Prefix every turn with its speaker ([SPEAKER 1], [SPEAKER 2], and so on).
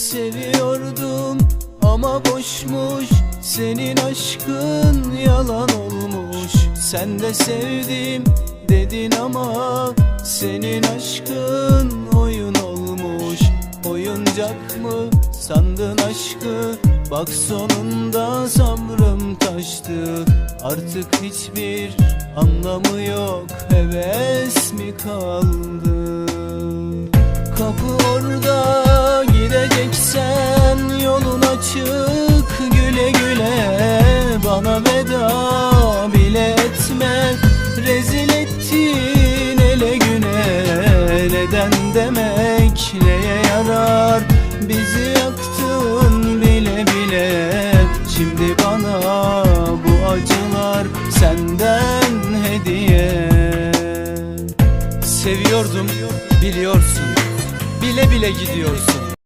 [SPEAKER 1] Seviyordum. Ama boşmuş Senin aşkın yalan olmuş. Sen de sevdim dedin ama Senin aşkın oyun olmuş. Oyuncak mı sandın aşkı? Bak sonunda sabrım taştı. Artık hiçbir anlamı yok Heves mi kaldı? Kapı Bana veda bile etme. Rezil ettin ele güne. Neden demek neye yarar? Bizi yaktın bile bile. Şimdi bana bu acılar senden hediye. Seviyordum biliyorsun. Bile bile gidiyorsun